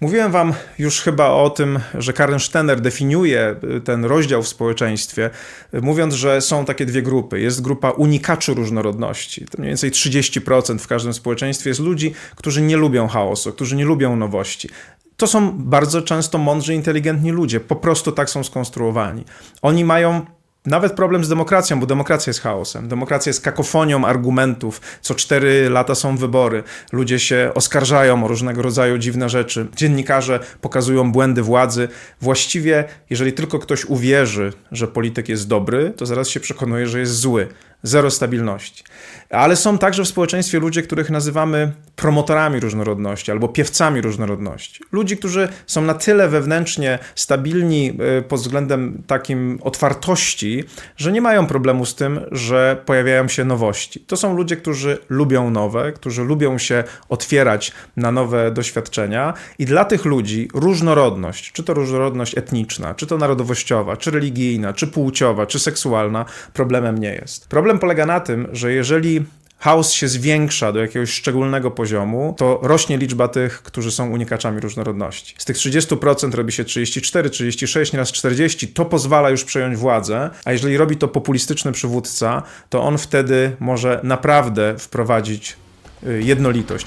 Mówiłem wam już chyba o tym, że Karen Stener definiuje y, ten rozdział w społeczeństwie, y, mówiąc, że są takie dwie grupy. Jest grupa unikaczy różnorodności. To mniej więcej 30% w każdym społeczeństwie jest ludzi, którzy nie lubią chaosu, którzy nie lubią nowości. To są bardzo często mądrzy, inteligentni ludzie, po prostu tak są skonstruowani. Oni mają nawet problem z demokracją, bo demokracja jest chaosem. Demokracja jest kakofonią argumentów. Co cztery lata są wybory. Ludzie się oskarżają o różnego rodzaju dziwne rzeczy. Dziennikarze pokazują błędy władzy. Właściwie, jeżeli tylko ktoś uwierzy, że polityk jest dobry, to zaraz się przekonuje, że jest zły. Zero stabilności. Ale są także w społeczeństwie ludzie, których nazywamy promotorami różnorodności albo piewcami różnorodności. Ludzi, którzy są na tyle wewnętrznie stabilni y, pod względem takim otwartości, że nie mają problemu z tym, że pojawiają się nowości. To są ludzie, którzy lubią nowe, którzy lubią się otwierać na nowe doświadczenia i dla tych ludzi różnorodność, czy to różnorodność etniczna, czy to narodowościowa, czy religijna, czy płciowa, czy seksualna, problemem nie jest. Problem polega na tym, że jeżeli chaos się zwiększa do jakiegoś szczególnego poziomu, to rośnie liczba tych, którzy są unikaczami różnorodności. Z tych 30% robi się 34, 36, nieraz 40. To pozwala już przejąć władzę, a jeżeli robi to populistyczny przywódca, to on wtedy może naprawdę wprowadzić y, jednolitość.